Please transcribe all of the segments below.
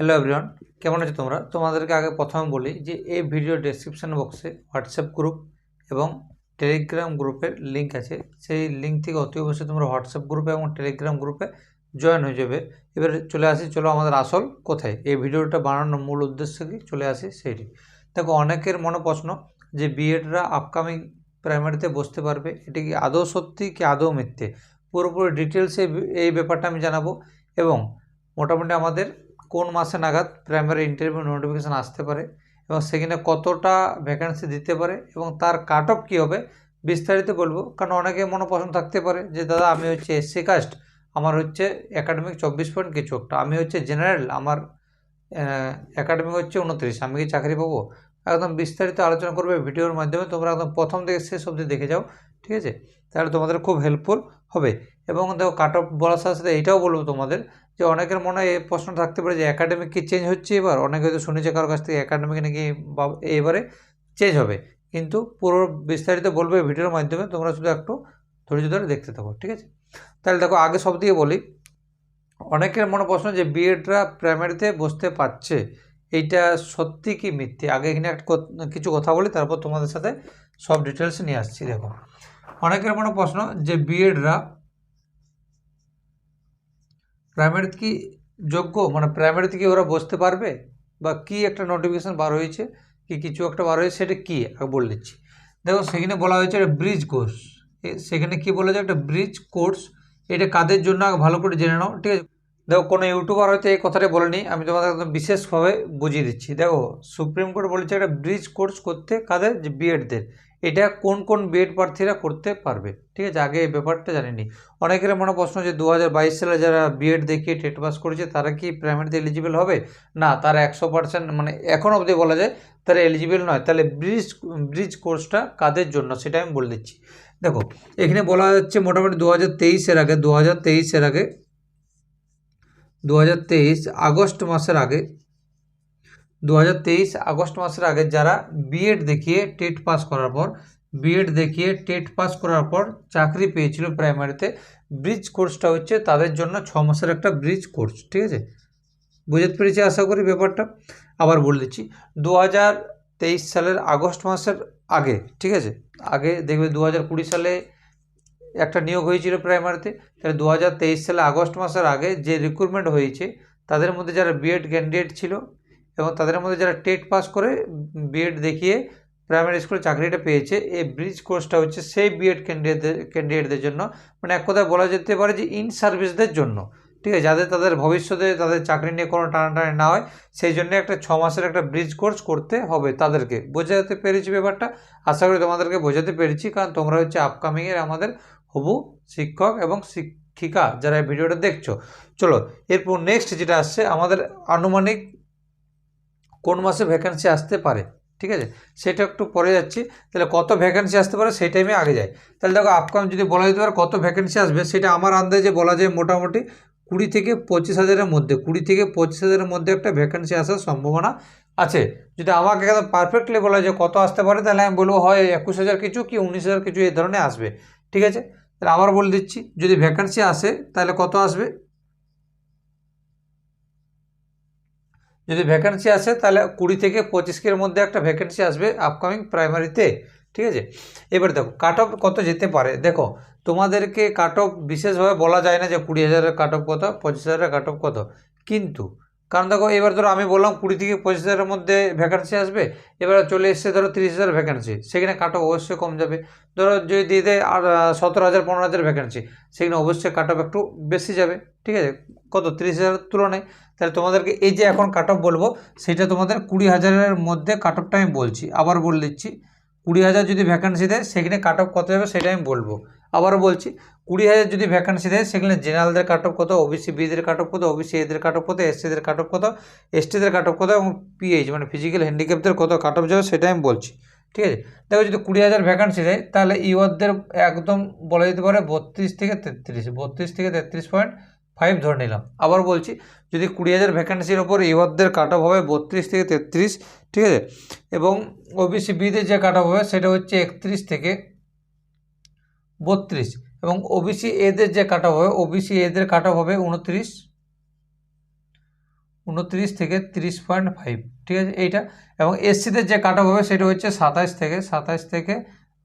Hello everyone কেমন আছো তোমরা? তোমাদেরকে আগে প্রথমে বলি যে এই ভিডিও ডেসক্রিপশন বক্সে হোয়াটসঅ্যাপ গ্রুপ এবং টেলিগ্রাম গ্রুপের লিঙ্ক আছে। সেই লিঙ্ক থেকে অতি অবশ্যই তোমরা হোয়াটসঅ্যাপ গ্রুপে এবং টেলিগ্রাম গ্রুপে জয়েন হয়ে যাবে। এবার চলে আসি, চলো আমাদের আসল কোথায়? এই ভিডিওটা বানানোর মূল উদ্দেশ্য কি? চলে আসি সেইটি। দেখো, অনেকের মনে প্রশ্ন যে বিএডরা আপকামিং প্রাইমারিতে বসতে পারবে, এটি কি আদৌ সত্যি কি আদৌ মিথ্যে? পুরোপুরি ডিটেলসে এই ব্যাপারটা আমি জানাব এবং মোটামুটি আমাদের কোন মাসে নাগাদ প্রাইমারি ইন্টারভিউ নোটিফিকেশান আসতে পারে এবং সেখানে কতটা ভ্যাকেন্সি দিতে পারে এবং তার কাট অফ কী হবে বিস্তারিত বলব। কারণ অনেকে মনে পছন্দ থাকতে পারে যে, দাদা, আমি হচ্ছে এসসি কাস্ট আমার হচ্ছে একাডেমিক চব্বিশ পয়েন্ট কিছু একটা। আমি হচ্ছে জেনারেল আমার একাডেমিক হচ্ছে উনত্রিশ, আমি কি চাকরি পাবো? একদম বিস্তারিত আলোচনা করবে ভিডিওর মাধ্যমে। তোমরা একদম প্রথম থেকে শেষ অবধি দেখে যাও, ঠিক আছে? তাহলে তোমাদের খুব হেল্পফুল হবে। এবং দেখো কাট অফ বলার সাথে সাথে এইটাও বলব তোমাদের যে অনেকের মনে এই প্রশ্ন থাকতে পারে যে একাডেমিক কি চেঞ্জ হচ্ছে এবার? অনেকে হয়তো শুনেছে কারোর কাছ থেকে একাডেমিক নাকি এবারে চেঞ্জ হবে। কিন্তু পুরো বিস্তারিত বলবে ভিডিওর মাধ্যমে, তোমরা শুধু একটু ধৈর্য ধরে দেখতে থাকো, ঠিক আছে? তাহলে দেখো, আগে সব দিয়ে বলি। অনেকের মনে প্রশ্ন যে বিএডরা প্রাইমারিতে বসতে পারছে, এইটা সত্যি কি মিথ্যে? আগে এখানে একটা কিছু কথা বলি, তারপর তোমাদের সাথে সব ডিটেলস নিয়ে আসছি, দেখো। অনেকের মনে প্রশ্ন যে বিএডরা প্রাইমারিতে কি যোগ্য? মানে প্রাইমারিতে কি ওরা বসতে পারবে? বা কি একটা নোটিফিকেশান বার হয়েছে? কি কিছু একটা বার হয়েছে? সেটা কী? বলে দিচ্ছি। দেখো সেখানে বলা হয়েছে একটা ব্রিজ কোর্স সেখানে কি বলা যায় একটা ব্রিজ কোর্স এটা কাদের জন্য? ভালো করে জেনে নাও, ঠিক আছে? দেখো, কোনো ইউটিউবার হয়তো এই কথাটা বলেনি। আমি তোমাদের একদম বিশেষভাবে বুঝিয়ে দিচ্ছি। দেখো, সুপ্রিম কোর্ট বলেছে একটা ব্রিজ কোর্স করতে কাদের? যে বিএডদের এটা কোন কোন বিএড প্রার্থীরা করতে পারবে? ঠিক আছে, আগে এই ব্যাপারটা জানিনি অনেকের মনে প্রশ্ন যে দু হাজার বাইশ সালে যারা বিএড দেখিয়ে টেট পাস করেছে, তারা কি প্রাইমারিতে এলিজিবল হবে? না, তারা একশো পার্সেন্ট মানে এখন অবধি বলা যায় তারা এলিজিবল নয়। তাহলে ব্রিজ ব্রিজ কোর্সটা কাদের জন্য? সেটা আমি বলে দিচ্ছি। দেখো, এখানে বলা হচ্ছে মোটামুটি দু হাজার তেইশের আগে দু হাজার তেইশের আগে দু হাজার তেইশ আগস্ট মাসের আগে দু হাজার তেইশ আগস্ট মাসের আগে যারা বিএড দেখিয়ে টেট পাস করার পর বিএড দেখিয়ে টেট পাস করার পর চাকরি পেয়েছিল প্রাইমারিতে, ব্রিজ কোর্সটা হচ্ছে তাদের জন্য ছ মাসের একটা ব্রিজ কোর্স, ঠিক আছে? বুঝতে পেরেছি আশা করি ব্যাপারটা? আবার বলে দিচ্ছি দু হাজার তেইশ সালের আগস্ট মাসের আগে, ঠিক আছে? আগে দেখবে দু হাজার কুড়ি সালে একটা নিয়োগ হয়েছিল প্রাইমারিতে, তাহলে দু হাজার তেইশ সালে আগস্ট মাসের আগে যে রিক্রুটমেন্ট হয়েছে, তাদের মধ্যে যারা বিএড ক্যান্ডিডেট ছিল এবং তাদের মধ্যে যারা টেট পাস করে বিএড দেখিয়ে প্রাইমারি স্কুলে চাকরিটা পেয়েছে, এই ব্রিজ কোর্সটা হচ্ছে সেই বিএড ক্যান্ডিডেটদের ক্যান্ডিডেটদের জন্য। মানে এক কথায় বলা যেতে পারে যে ইন সার্ভিসদের জন্য। ঠিক আছে? যাদের তাদের ভবিষ্যতে তাদের চাকরি নিয়ে কোনো টানাটানি না হয়, সেই জন্য একটা ছ মাসের একটা ব্রিজ কোর্স করতে হবে তাদেরকে। বোঝাতে পেরেছি ব্যাপারটা? আশা করি তোমাদেরকে বোঝাতে পেরেছি, কারণ তোমরা হচ্ছে আপকামিংয়ের আমাদের হবু শিক্ষক এবং শিক্ষিকা যারা এই ভিডিওটা দেখছ। চলো, এরপর নেক্সট যেটা আসছে, আমাদের আনুমানিক কোন মাসে ভ্যাকেন্সি আসতে পারে? ঠিক আছে? সেটা একটু পরে যাচ্ছি। তাহলে কত ভ্যাকেন্সি আসতে পারে সেই টাইমে আগে যায় তাহলে দেখো আপকাম যদি বলা যেতে পারে কত ভ্যাকেন্সি আসবে, সেটা আমার আন্দাজে বলা যায় মোটামুটি কুড়ি থেকে পঁচিশ হাজারের মধ্যে, কুড়ি থেকে পঁচিশ হাজারের মধ্যে একটা ভ্যাকেন্সি আসার সম্ভাবনা আছে। যদি আমাকে একদম পারফেক্টলি বলা যায় কত আসতে পারে, তাহলে আমি বলব হয় একুশ হাজার কিছু কি উনিশ হাজার কিছু এই ধরনের আসবে। ঠিক আছে? তাহলে আবার বলে দিচ্ছি, যদি ভ্যাকেন্সি আসে, তাহলে কত আসবে? যদি ভ্যাকেন্সি আসে, তাহলে কুড়ি থেকে পঁচিশের মধ্যে একটা ভ্যাকেন্সি আসবে আপকামিং প্রাইমারিতে ঠিক আছে? এবার দেখো কাট অফ কত যেতে পারে? দেখো, তোমাদেরকে কাট অফ বিশেষভাবে বলা যায় না যে কুড়ি হাজারের কাট অফ কত, পঁচিশ হাজারের কাট অফ কত। কিন্তু কারণ দেখো, এবার ধরো আমি বললাম কুড়ি থেকে পঁচিশ হাজারের মধ্যে ভ্যাকেন্সি আসবে, এবার চলে এসছে ধরো তিরিশ হাজার ভ্যাকেন্সি সেখানে কাট অবশ্যই কম যাবে। ধরো যদি দিয়ে দেয় আর সতেরো হাজার, পনেরো হাজার ভ্যাকেন্সি সেখানে অবশ্যই কাট অফ একটু বেশি যাবে, ঠিক আছে? কত? তিরিশ হাজারের তুলনায়। তাহলে তোমাদেরকে এই যে এখন কাট অফ বলব, সেটা তোমাদের কুড়ি হাজারের মধ্যে কাট অফটা আমি বলছি, আবার বলে দিচ্ছি। কুড়ি হাজার যদি ভ্যাকেন্সি দেয়, সেখানে কাট অফ কত যাবে সেটা আমি বলব। আবারও বলছি কুড়ি হাজার যদি ভ্যাকেন্সি দেয়, সেখানে জেনারেলদের কাট অফ কত ওবিসি বিদের কাট অফ কত ওবিসি এদের কাট অফ কত এসসিদের কাট অফ কত এসটিদের কাট অফ কত এবং পিএইচ মানে ফিজিক্যাল হ্যান্ডিক্যাপদের কত কাট অফ যাবে সেটা আমি বলছি। ঠিক আছে? দেখো যদি কুড়ি হাজার ভ্যাকান্সি দেয়, তাহলে ইউয়ারদের একদম বলা যেতে পারে বত্রিশ থেকে তেত্রিশ, বত্রিশ থেকে তেত্রিশ পয়েন্ট ফাইভ ধরে নিলাম। আবার বলছি, যদি কুড়ি হাজার ভ্যাকান্সির ওপর ইউয়ারদের কাট অফ হবে বত্রিশ থেকে তেত্রিশ, ঠিক আছে? এবং ওবিসি বিদের যে কাট অফ হবে, সেটা হচ্ছে একত্রিশ থেকে বত্রিশ। এবং ওবিসি এদের যে কাট হবে ওবিসি এদের কাট অফ হবে উনত্রিশ উনত্রিশ থেকে তিরিশ পয়েন্ট ফাইভ ঠিক আছে? এইটা। এবং এসসিদের যে কাট অফ হবে, সেটা হচ্ছে সাতাশ থেকে সাতাশ থেকে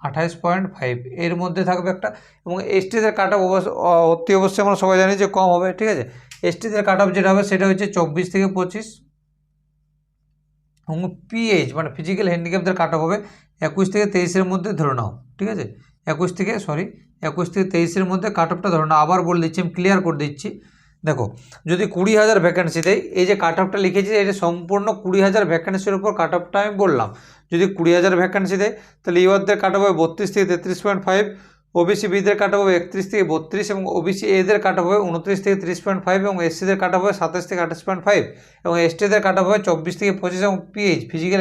আঠাইশ পয়েন্ট ফাইভ এর মধ্যে থাকবে একটা। এবং এসটিদের কাট অফ অবশ্য অতি অবশ্যই আমরা সবাই জানি যে কম হবে, ঠিক আছে? এসটিদের কাট অফ যেটা হবে, সেটা হচ্ছে চব্বিশ থেকে পঁচিশ। এবং পিএইচ মানে ফিজিক্যাল হ্যান্ডিক্যাপদের কাট অফ হবে একুশ থেকে তেইশের মধ্যে ধরে নাও, ঠিক আছে? একুশ থেকে সরি একুশ থেকে তেইশের মধ্যে কাট অফটা ধরে না আবার বলে দিচ্ছি, আমি ক্লিয়ার করে দিচ্ছি। দেখো, যদি কুড়ি হাজার ভ্যাকেন্সি দেয় এই যে কাট অফটা লিখেছি, এটা সম্পূর্ণ কুড়ি হাজার ভ্যাকেন্সির উপর কাট অফটা আমি বললাম। যদি কুড়ি হাজার ভ্যাকেন্সি দেয় তাহলে ইউআরদের কাট অফ হবে বত্রিশ থেকে তেত্রিশ পয়েন্ট ফাইভ ওবিসি বিদের কাট অফ হবে একত্রিশ থেকে বত্রিশ, এবং ওবিসি এদের কাট অফ হবে উনত্রিশ থেকে তিরিশ পয়েন্ট ফাইভ এবং এসসিদের কাট অফ হবে সাতাশ থেকে আঠাশ পয়েন্ট ফাইভ এবং এসটিদের কাট অফ হবে চব্বিশ থেকে পঁচিশ, এবং পিএইচ ফিজিক্যাল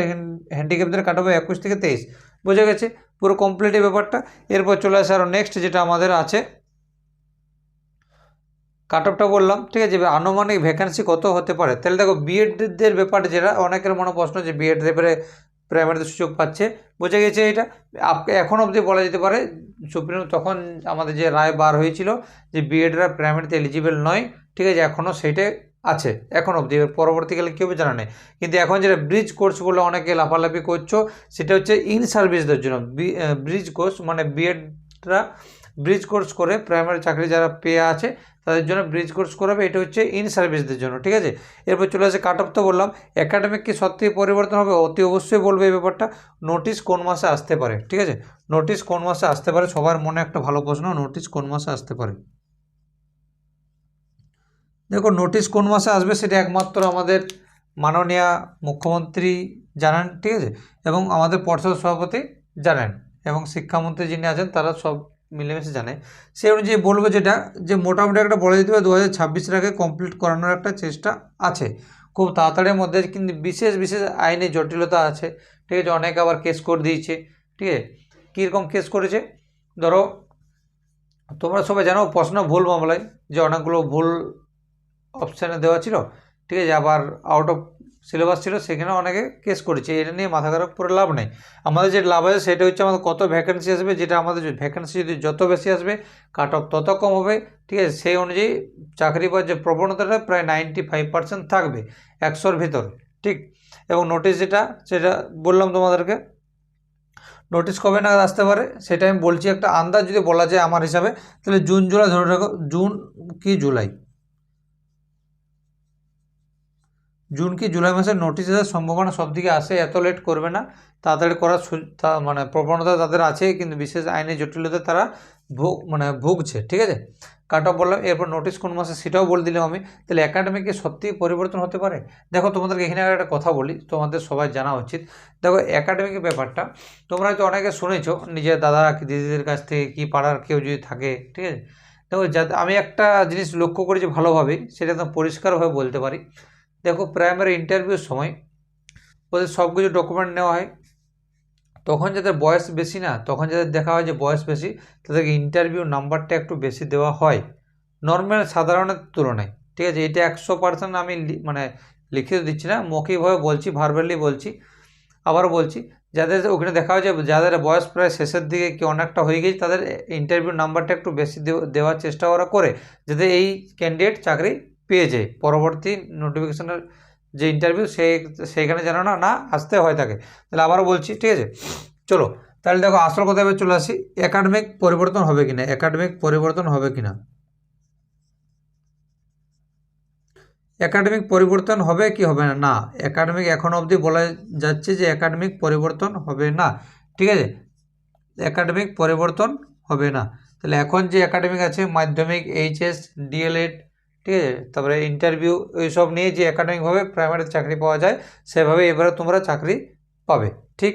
হ্যান্ডিক্যাপদের কাট অফ হবে একুশ থেকে তেইশ। বোঝা গেছে? পুরো কমপ্লিট ব্যাপারটা। এরপর চলে আসে আরও নেক্সট যেটা আমাদের আছে। কাট অফটা বললাম, ঠিক আছে? আনুমানিক ভ্যাকেন্সি কত হতে পারে? তাহলে দেখো বিএডদের ব্যাপারে যেটা, অনেকের মনে প্রশ্ন যে বিএড ব্যাপারে প্রাইমারিতে সুযোগ পাচ্ছে। বোঝা গেছে এটা? এখন অবধি বলা যেতে পারে, সুপ্রিম তখন আমাদের যে রায় বার হয়েছিল যে বিএডরা প্রাইমারিতে এলিজিবল নয়, ঠিক আছে? এখনও সেইটাই আছে, এখন অবধি। এবার পরবর্তীকালে কেউ জানা নেই। কিন্তু এখন যেটা ব্রিজ কোর্স বলে অনেকে লাফালাফি করছ, সেটা হচ্ছে ইন সার্ভিসদের জন্য। ব্রিজ কোর্স মানে বিএডরা ব্রিজ কোর্স করে প্রাইমারি চাকরি যারা পেয়ে আছে, তাদের জন্য ব্রিজ কোর্স করাবে। এটা হচ্ছে ইন সার্ভিসদের জন্য, ঠিক আছে? এরপর চলে আসে কাট অফ তো বললাম। একাডেমিক কি সত্যিই পরিবর্তন হবে? অতি অবশ্যই বলবে এই ব্যাপারটা। নোটিশ কোন মাসে আসতে পারে, ঠিক আছে? নোটিশ কোন মাসে আসতে পারে? সবার মনে একটা ভালো প্রশ্ন নোটিশ কোন মাসে আসতে পারে। দেখো নোটিশ কোন মাসে আসবে সেটা একমাত্র আমাদের মাননীয় মুখ্যমন্ত্রী জানান, ঠিক আছে? এবং আমাদের পর্ষদ সভাপতি জানেন এবং শিক্ষামন্ত্রী যিনি আছেন তারা সব মিলেমিশে জানে সেই অনুযায়ী বলব যেটা, যে মোটামুটি একটা বলা যেতে পারে দু হাজার ছাব্বিশের আগে কমপ্লিট করানোর একটা চেষ্টা আছে। খুব তাড়াতাড়ির মধ্যে কিন্তু বিশেষ বিশেষ আইনে জটিলতা আছে, ঠিক আছে? অনেকে আবার কেস করে দিয়েছে, ঠিক আছে? কীরকম কেস করেছে? ধরো, তোমরা সবাই জানো প্রশ্ন ভুল মামলায় যে অনেকগুলো ভুল অপশানে দেওয়া ছিল। ঠিক আছে, আবার আউট অফ সিলেবাস ছিল সেখানে অনেকে কেস করেছে। এটা নিয়ে মাথা খারাপ করে লাভ নেই। আমাদের যে লাভ আছে, সেটা হচ্ছে আমাদের কত ভ্যাকেন্সি আসবে, যেটা আমাদের ভ্যাকেন্সি যদি যত বেশি আসবে কাট অফ তত কম হবে। ঠিক আছে, সেই অনুযায়ী চাকরি পাওয়ার যে প্রবণতাটা, প্রায় নাইনটি ফাইভ পার্সেন্ট থাকবে একশোর ভিতর। ঠিক? এবং নোটিশ যেটা, সেটা বললাম তোমাদেরকে। নোটিশ কবে নাগাদ আসতে পারে, সেটা আমি বলছি একটা আন্দাজ যদি বলা যায় আমার হিসাবে, তাহলে জুন, জুলাই ধরে রাখো। জুন কি জুলাই? জুন কি জুলাই মাসের নোটিশ আসার সম্ভাবনা সব দিকে আসে, এত লেট করবে না। তাড়াতাড়ি করার মানে প্রবণতা তাদের আছে, কিন্তু বিশেষ আইনি জটিলতা তারা ভোগ মানে ভুগছে, ঠিক আছে? কাট অফ বললাম, এরপর নোটিশ কোন মাসে, সেটাও বলে দিলাম আমি। তাহলে একাডেমিকে সত্যিই পরিবর্তন হতে পারে? দেখো, তোমাদেরকে এখানে একটা কথা বলি, তোমাদের সবাই জানা উচিত। দেখো একাডেমিক ব্যাপারটা, তোমরা হয়তো অনেকে শুনেছো, নিজের দাদা দিদিদের কাছ থেকে কি পাড়ার কেউ যদি থাকে, ঠিক আছে? দেখো আমি একটা জিনিস লক্ষ্য করেছি ভালোভাবে সেটা একদম পরিষ্কারভাবে বলতে পারি। দেখো প্রাইমারি ইন্টারভিউর সময় ওদের সব কিছু ডকুমেন্ট নেওয়া হয়। তখন যাদের বয়স বেশি না, তখন যাদের দেখা হয় যে বয়স বেশি, তাদেরকে ইন্টারভিউ নাম্বারটা একটু বেশি দেওয়া হয়। নর্মাল সাধারণের তুলনায়, ঠিক আছে? এটা একশো পার্সেন্ট আমি মানে লিখিত দিচ্ছি না, মৌখিকভাবে বলছি ভার্বালি বলছি, আবারও বলছি, যাদের ওখানে দেখা হয় যে যাদের বয়স প্রায় শেষের দিকে কি অনেকটা হয়ে গেছে, তাদের ইন্টারভিউ নাম্বারটা একটু বেশি দেও- দেওয়ার চেষ্টা ওরা করে, যাতে এই ক্যান্ডিডেট চাকরি পেয়ে যায়। পরবর্তী নোটিফিকেশনের যে ইন্টারভিউ সে, সেইখানে যেন না না আসতে হয় থাকে তাহলে আবারও বলছি, ঠিক আছে? চলো, তাহলে দেখো, আসল কথা এবার চলে আসি। একাডেমিক পরিবর্তন হবে কিনা? একাডেমিক পরিবর্তন হবে কিনা? একাডেমিক পরিবর্তন হবে কি হবে না? না একাডেমিক এখন অবধি বলা যাচ্ছে যে একাডেমিক পরিবর্তন হবে না। ঠিক আছে? একাডেমিক পরিবর্তন হবে না। তাহলে এখন যে একাডেমিক আছে, মাধ্যমিক এইচএস ডিএলএড ঠিক আছে? তারপরে ইন্টারভিউ এইসব নিয়ে যে একাডেমিকভাবে প্রাইমারি চাকরি পাওয়া যায়, সেভাবে এবারে তোমরা চাকরি পাবে, ঠিক?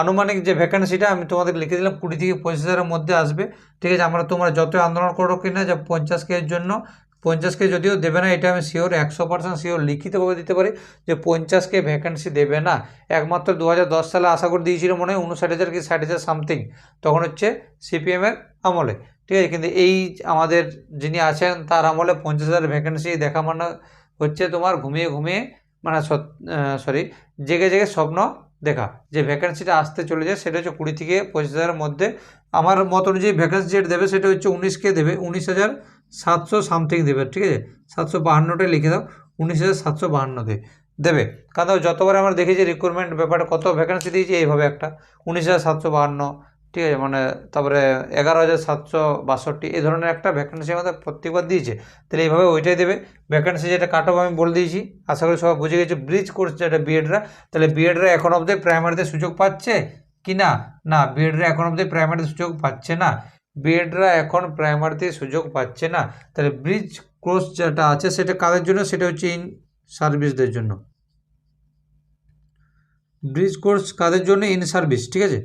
আনুমানিক যে ভ্যাকেন্সিটা আমি তোমাদের লিখে দিলাম, কুড়ি থেকে পঁচিশ হাজারের মধ্যে আসবে, ঠিক আছে? আমরা তোমরা যতই আন্দোলন করো কিনা যে পঞ্চাশ কের জন্য পঞ্চাশকে যদিও দেবে না, এটা আমি শিওর একশো পার্সেন্ট শিওর লিখিতভাবে দিতে পারি যে পঞ্চাশকে ভ্যাকেন্সি দেবে না। একমাত্র দু হাজার দশ সালে আশা করে দিয়েছিল মনে হয়, উনষাট হাজার কি ষাট হাজার সামথিং তখন হচ্ছে সিপিএমের আমলে। ঠিক আছে? কিন্তু এই আমাদের যিনি আছেন, তার আমলে পঞ্চাশ হাজার ভ্যাকেন্সি দেখা মানে হচ্ছে তোমার ঘুমিয়ে ঘুমিয়ে মানে সরি জেগে জেগে স্বপ্ন দেখা। যে ভ্যাকেন্সিটা আসতে চলে যায় সেটা হচ্ছে কুড়ি থেকে পঁচিশ হাজারের মধ্যে। আমার মত অনুযায়ী ভ্যাকেন্সি যেটা দেবে, সেটা হচ্ছে উনিশকে দেবে, উনিশ হাজার সাতশো সামথিং দেবে, ঠিক আছে? সাতশো বাহান্নটাই লিখে দাও, উনিশ হাজার সাতশো বাহান্নতে দেবে। কারণ যতবার আমরা দেখেছি রিক্রুটমেন্ট ব্যাপারটা কত ভ্যাকেন্সি দিয়েছি, এইভাবে একটা। উনিশ হাজার সাতশো বাহান্ন ঠিক আছে মানে তারপরে এগারো হাজার সাতশো বাষট্টি, এই ধরনের একটা ভ্যাকেন্সি আমাদের প্রত্যেকবার দিয়েছে। তাহলে এইভাবে ওইটাই দেবে। ভ্যাকেন্সি যেটা কাট অফ আমি বলে দিয়েছি। আশা করি সবাই বুঝে গেছে ব্রিজ কোর্স যেটা বিএডরা তাহলে বিএডরা এখন অবধি প্রাইমারিতে সুযোগ পাচ্ছে কি না? না বিএডরা এখন অবধি প্রাইমারিতে সুযোগ পাচ্ছে না। বিএডরা এখন প্রাইমারিতে সুযোগ পাচ্ছে না। তাহলে ব্রিজ কোর্স যেটা আছে সেটা কাদের জন্য? সেটা হচ্ছে ইন সার্ভিসদের জন্য। ব্রিজ কোর্স কাদের জন্য? ইন সার্ভিস ঠিক আছে?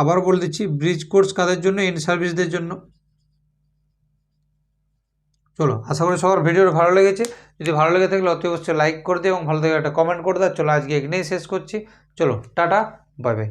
আবার বলে দিচ্ছি ব্রিজ কোর্স কাদের জন্য? ইন সার্ভিসদের জন্য। চলো, আশা করি সবার ভিডিওটা ভালো লেগেছে। যদি ভালো লেগে থাকলে অতি অবশ্যই লাইক করে দিও এবং ভালো থেকে একটা কমেন্ট করে দাও। চলো, আজকে এখানেই শেষ করছি। চলো, টাটা বাই বাই